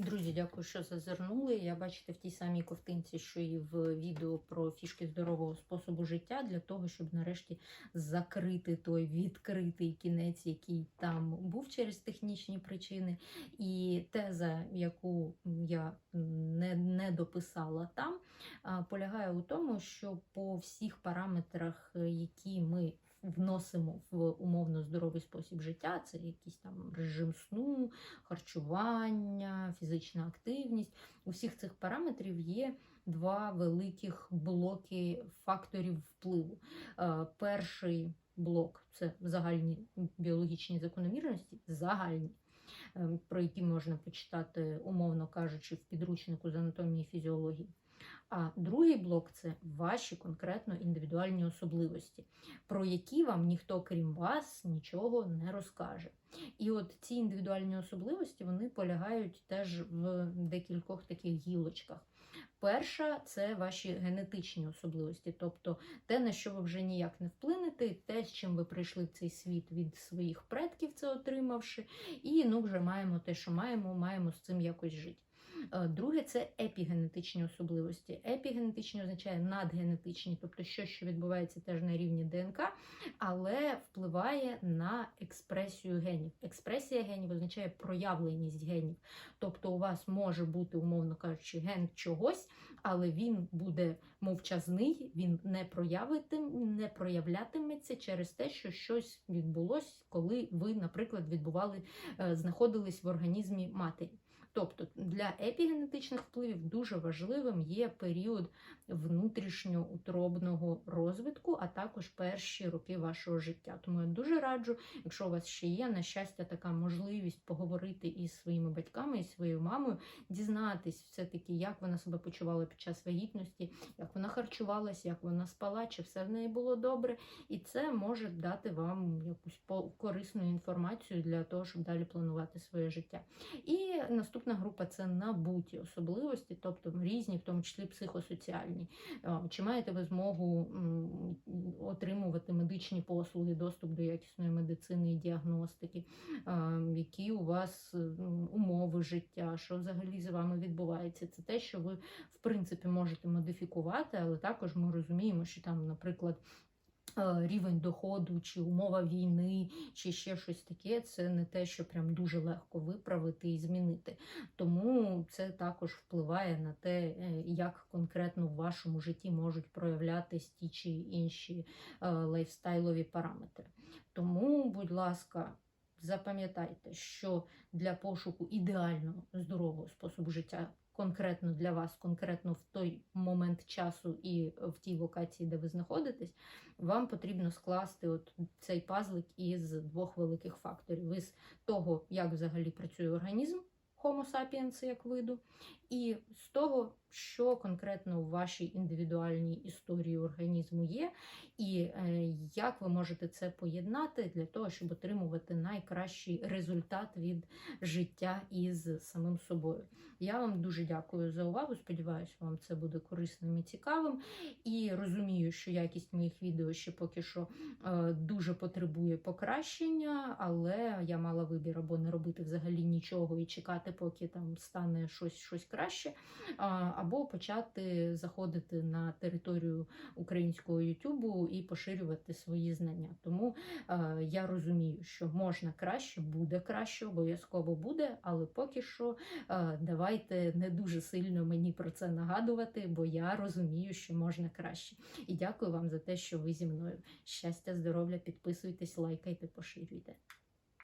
Друзі, дякую, що зазирнули. Я бачите в тій самій ковтинці, що і в відео про фішки здорового способу життя, для того, щоб нарешті закрити той відкритий кінець, який там був через технічні причини. І теза, яку я не, не дописала там, полягає у тому, що по всіх параметрах, е, які ми вносимо в умовно здоровий спосіб життя, це якийсь там режим сну, харчування, фізична активність. У всіх цих параметрів є два великих блоки факторів впливу. Е, Перший блок це загальні біологічні закономірності, загальні. Е, Про які можна почитати, умовно кажучи, в підручнику з анатомії і фізіології. А другий блок це ваші конкретно індивідуальні особливості, про які вам ніхто, крім вас, нічого не розкаже. І от ці індивідуальні особливості вони полягають теж в декількох таких гілочках. Перша це ваші генетичні особливості, тобто те, на що ви вже ніяк не вплинете, те, з чим ви прийшли в цей світ від своїх предків, це отримавши, і ну вже маємо те, що маємо, маємо з цим якось жити. Е, Друге це епігенетичні особливості. Епігенетичні означає надгенетичні, тобто щось, що відбувається теж на рівні ДНК, але впливає на експресію генів. Експресія генів означає проявленість генів. Тобто у вас може бути, умовно кажучи, ген чогось, але він буде мовчазний, він не не проявлятиметься через те, що щось відбулось, коли ви, наприклад, відбували, е, знаходились в організмі матері. Тобто для епігенетичних впливів дуже важливим є період внутрішньоутробного розвитку, а також перші роки вашого життя. Тому я дуже раджу, якщо у вас ще є на щастя така можливість поговорити із своїми батьками, і своєю мамою, дізнатись все-таки, як вона себе почувала під час вагітності, як вона харчувалася, як вона спала, чи все в неї було добре. І це може дати вам якусь корисну інформацію для того, щоб далі планувати своє життя. І наступна група це набуті особливості, тобто різні, в тому числі психосоціальні. Е, Чи маєте ви змогу отримувати медичні послуги, доступ до якісної медицини і діагностики, Е, які у вас умови життя, що взагалі з вами відбувається? Це те, що ви в принципі можете модифікувати, але також ми розуміємо, що там, наприклад. Е, Рівень доходу, чи умова війни, чи ще щось таке, це не те, що прям дуже легко виправити і змінити. Тому це також впливає на те, е, як конкретно в вашому житті можуть проявлятись ті чи інші е, лайфстайлові параметри. Тому, будь ласка, запам'ятайте, що для пошуку ідеального здорового способу життя. Конкретно для вас, конкретно в той момент часу і в тій локації, де ви знаходитесь, вам потрібно скласти от цей пазлик із двох великих факторів: із того, як взагалі працює організм Homo sapiens як виду, і з того, що конкретно в вашій індивідуальній історії організму є, і е, як ви можете це поєднати для того, щоб отримувати найкращий результат від життя із самим собою. Я вам дуже дякую за увагу. Сподіваюся, вам це буде корисним і цікавим. І розумію, що якість моїх відео ще поки що е, дуже потребує покращення, але я мала вибір або не робити взагалі нічого і чекати, поки там стане щось, щось краще, або почати заходити на територію українського Ютубу і поширювати свої знання. Тому е, я розумію, що можна краще, буде краще, обов'язково буде, але поки що е, давайте не дуже сильно мені про це нагадувати, бо я розумію, що можна краще. І дякую вам за те, що ви зі мною. Щастя, здоров'я, підписуйтесь, лайкайте, поширюйте.